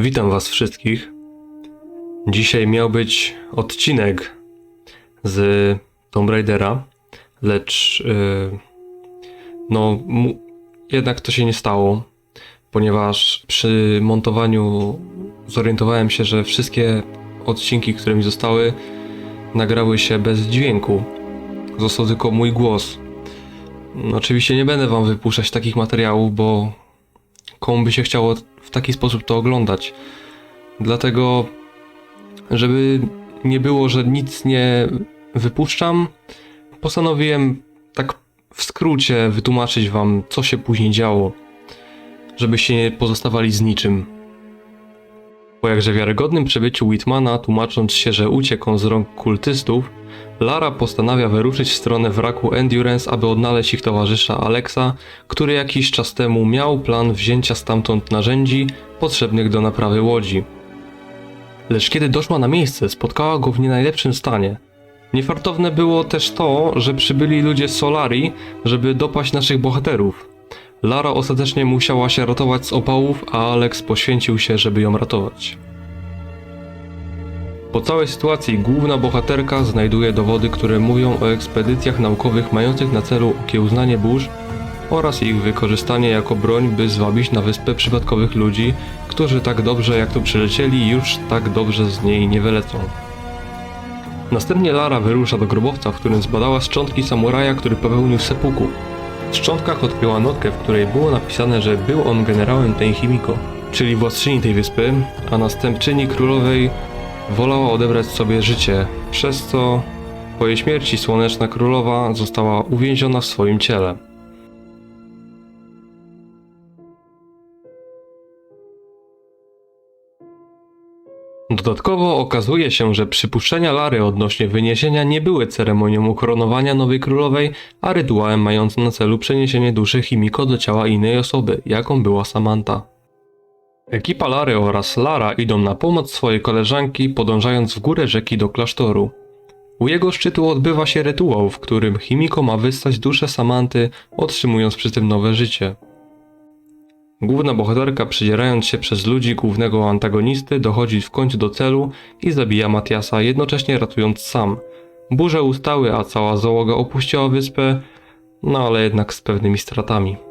Witam Was wszystkich. Dzisiaj miał być odcinek z Tomb Raidera, lecz yy, no jednak to się nie stało, ponieważ przy montowaniu zorientowałem się, że wszystkie odcinki, które mi zostały, nagrały się bez dźwięku. Został tylko mój głos. Oczywiście nie będę Wam wypuszczać takich materiałów, bo komu by się chciało w taki sposób to oglądać. Dlatego, żeby nie było, że nic nie wypuszczam, postanowiłem tak w skrócie wytłumaczyć wam, co się później działo, żebyście nie pozostawali z niczym. Po jakże wiarygodnym przybyciu Whitmana, tłumacząc się, że uciekł z rąk kultystów, Lara postanawia wyruszyć w stronę wraku Endurance, aby odnaleźć ich towarzysza Alexa, który jakiś czas temu miał plan wzięcia stamtąd narzędzi potrzebnych do naprawy łodzi. Lecz kiedy doszła na miejsce, spotkała go w nie najlepszym stanie. Niefartowne było też to, że przybyli ludzie z Solari, żeby dopaść naszych bohaterów. Lara ostatecznie musiała się ratować z opałów, a Alex poświęcił się, żeby ją ratować. Po całej sytuacji główna bohaterka znajduje dowody, które mówią o ekspedycjach naukowych mających na celu okiełznanie burz oraz ich wykorzystanie jako broń, by zwabić na wyspę przypadkowych ludzi, którzy tak dobrze jak tu przylecieli, już tak dobrze z niej nie wylecą. Następnie Lara wyrusza do grobowca, w którym zbadała szczątki samuraja, który popełnił seppuku. Szczątkach odkryła notkę, w której było napisane, że był on generałem Tenhimiko, czyli władczyni tej wyspy, a następczyni królowej wolała odebrać sobie życie, przez co po jej śmierci Słoneczna Królowa została uwięziona w swoim ciele. Dodatkowo okazuje się, że przypuszczenia Lary odnośnie wyniesienia nie były ceremonią ukoronowania nowej królowej, a rytuałem mającym na celu przeniesienie duszy Himiko do ciała innej osoby, jaką była Samantha. Ekipa Lary oraz Lara idą na pomoc swojej koleżanki, podążając w górę rzeki do klasztoru. U jego szczytu odbywa się rytuał, w którym Himiko ma wystać duszę Samanty, otrzymując przy tym nowe życie. Główna bohaterka, przedzierając się przez ludzi głównego antagonisty, dochodzi w końcu do celu i zabija Matiasa, jednocześnie ratując sam. Burze ustały, a cała załoga opuściła wyspę, no ale jednak z pewnymi stratami.